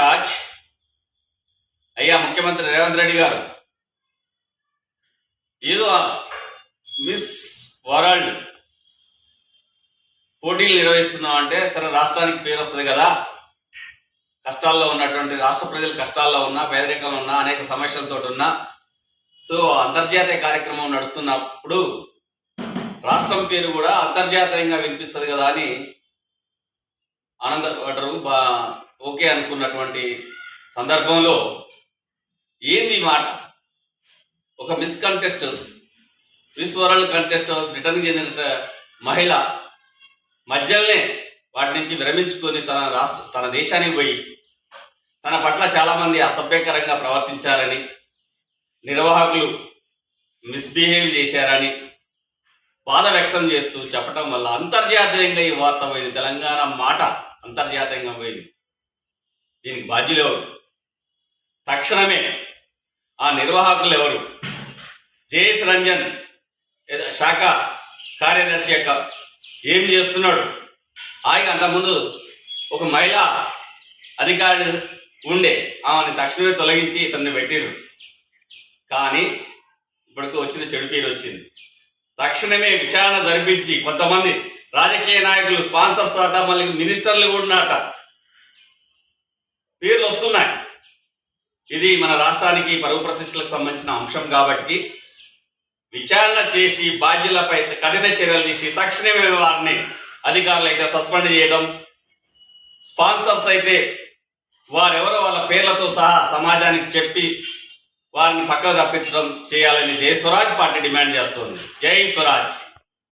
రాజ్ అయ్యా ముఖ్యమంత్రి రేవంత్ రెడ్డి గారు. ఏదో మిస్ వరల్డ్ పోటీలు నిర్వహిస్తున్నాం అంటే సరే రాష్ట్రానికి పేరు వస్తుంది కదా. కష్టాల్లో ఉన్నటువంటి రాష్ట్ర ప్రజలు కష్టాల్లో ఉన్నా పేదరికంలో ఉన్నా అనేక సమస్యలతో ఉన్నా సో అంతర్జాతీయ కార్యక్రమం నడుస్తున్నప్పుడు రాష్ట్రం పేరు కూడా అంతర్జాతీయంగా వినిపిస్తుంది కదా అని ఆనందపడరు బా ఓకే అనుకున్నటువంటి సందర్భంలో ఏంది ఈ మాట? ఒక miss contest miss world contest బ్రిటన్కి చెందిన మహిళ మధ్యలోనే వాటి నుంచి విరమించుకొని తన రాష్ట్ర తన దేశానికి పోయి తన పట్ల చాలామంది అసభ్యకరంగా ప్రవర్తించారని నిర్వాహకులు మిస్బిహేవ్ చేశారని బాధ వ్యక్తం చేస్తూ చెప్పటం వల్ల అంతర్జాతీయంగా ఈ వార్త పోయింది. తెలంగాణ మాట అంతర్జాతీయంగా పోయింది. దీనికి బాధ్యులు ఎవరు? తక్షణమే ఆ నిర్వాహకులు ఎవరు? జేఎస్ రంజన్ శాఖ కార్యదర్శి యొక్క ఏం చేస్తున్నాడు? ఆయన అంతకుముందు ఒక మహిళా అధికారి ఉండే ఆమెను తక్షణమే తొలగించి ఇతన్ని పెట్టారు కానీ ఇప్పటికి వచ్చిన చెడు పేరు వచ్చింది. తక్షణమే విచారణ జరిపించి కొంతమంది రాజకీయ నాయకులు స్పాన్సర్స్ ఆట మళ్ళీ మినిస్టర్లు కూడా ఉన్నారట. పేర్లు వస్తున్నాయి. ఇది మన రాష్ట్రానికి పరువు ప్రతిష్టలకు సంబంధించిన అంశం కాబట్టి విచారణ చేసి బాధ్యులపై కఠిన చర్యలు తీసి తక్షణమే వారిని అధికారులు అయితే సస్పెండ్ చేయడం స్పాన్సర్స్ అయితే వారెవరో వాళ్ళ పేర్లతో సహా సమాజానికి చెప్పి వారిని పక్కకు తప్పించడం చేయాలని జై స్వరాజ్ పార్టీ డిమాండ్ చేస్తుంది. జై స్వరాజ్.